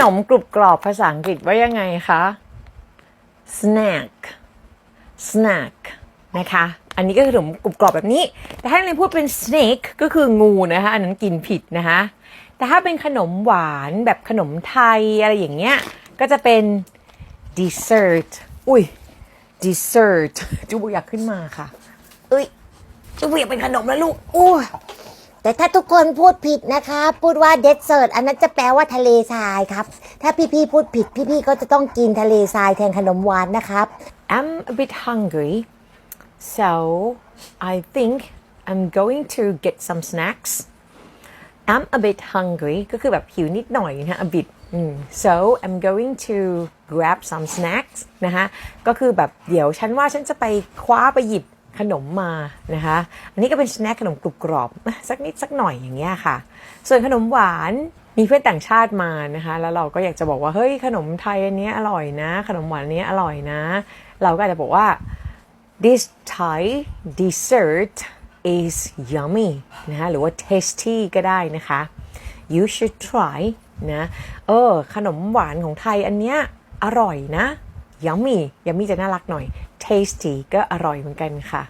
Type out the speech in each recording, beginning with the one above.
ขนมกรุบกรอบภาษาอังกฤษว่ายังไงคะ snack snack นะคะ อันนี้ก็ขนมกรุบกรอบแบบนี้ แต่ถ้าเราพูดเป็น snake ก็คืองูนะคะ อันนั้นกินผิดนะคะ แต่ถ้าเป็นขนมหวานแบบขนมไทยอะไรอย่างเงี้ย ก็จะเป็น dessert อุ้ย dessert จูบุอยากขึ้นมาค่ะ เอ้ยจูบุอยากเป็นขนมแล้วลูกอู้ แต่ถ้าทุกคนพูดผิดนะคะพูดว่าเดสเซ r ร์ตอันนั้นจะแปลว่าทะเลทรายครับ ถ้าพี่ๆพูดผิดพี่ๆก็จะต้องกินทะเลทรายแทนขนมหวานนะครับ I'm a bit hungry so I think I'm going to get some snacks I'm a bit hungry ก็คือแบบหิวนิดหน่อยนะ a bit so I'm going to grab some snacks นะคะก็คือแบบเดี๋ยวฉันว่าฉันจะไปคว้าไปหยิบ ขนมมานะคะ อันนี้ก็เป็นสแน็คขนมกรุบกรอบสักนิดสักหน่อยอย่างเงี้ยค่ะ ส่วนขนมหวานมีเพื่อนต่างชาติมานะคะ แล้วเราก็อยากจะบอกว่าเฮ้ยขนมไทยอันนี้อร่อยนะ ขนมหวานอันนี้อร่อยนะ เราก็อาจจะบอกว่า this Thai dessert is yummy นะคะหรือว่า tasty ก็ได้นะคะ you should try นะเออขนมหวานของไทยอันเนี้ยอร่อยนะ yummy yummy จะน่ารักหน่อย tasty ก็อร่อยเหมือนกันค่ะ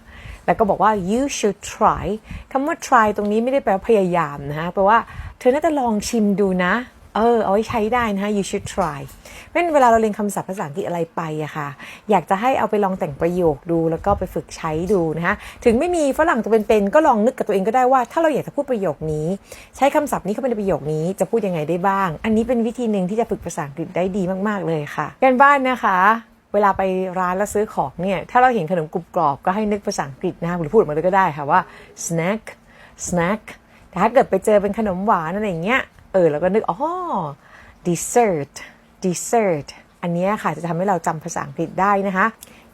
แล้วก็บอกว่า you should try คำว่า try ตรงนี้ไม่ได้แปลว่าพยายามนะคะแปลว่าเธอน่าจะลองชิมดูนะ เออ เอาไว้ใช้ได้นะคะ you should try เพราะฉะนั้นเวลาเราเรียนคำศัพท์ภาษาอังกฤษอะไรไปอะค่ะ อยากจะให้เอาไปลองแต่งประโยคดู แล้วก็ไปฝึกใช้ดูนะคะถึงไม่มีฝรั่งตัวเป็นๆ ก็ลองนึกกับตัวเองก็ได้ว่า ถ้าเราอยากจะพูดประโยคนี้ ใช้คำศัพท์นี้เข้าไปในประโยคนี้จะพูดยังไงได้บ้าง อันนี้เป็นวิธีหนึ่งที่จะฝึกภาษาอังกฤษได้ดีมากๆเลยค่ะการบ้านนะคะ เวลาไปร้านแล้วซื้อของเนี่ย ถ้าเราเห็นขนมกรุบกรอบก็ให้นึกภาษาอังกฤษนะคะหรือพูดมาเลยก็ได้ค่ะว่า snack snack แต่ถ้าเกิดไปเจอเป็นขนมหวานอะไรอย่างเงี้ย เออเราก็นึก อ๋อ dessert dessert อันนี้ค่ะจะทำให้เราจำภาษาอังกฤษได้นะคะ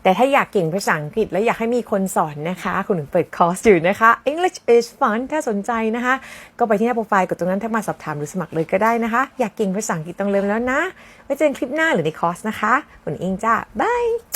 แต่ถ้าอยากเก่งภาษาอังกฤษและอยากให้มีคนสอนนะคะ คุณหนึ่งเปิดคอร์สอยู่นะคะ English is fun ถ้าสนใจนะคะ ก็ไปที่หน้าโปรไฟล์กดตรงนั้นทักมาสอบถามหรือสมัครเลยก็ได้นะคะ อยากเก่งภาษาอังกฤษต้องเริ่มแล้วนะไว้เจอกันคลิปหน้าหรือในคอร์สนะคะคุณอิงจ้าบาย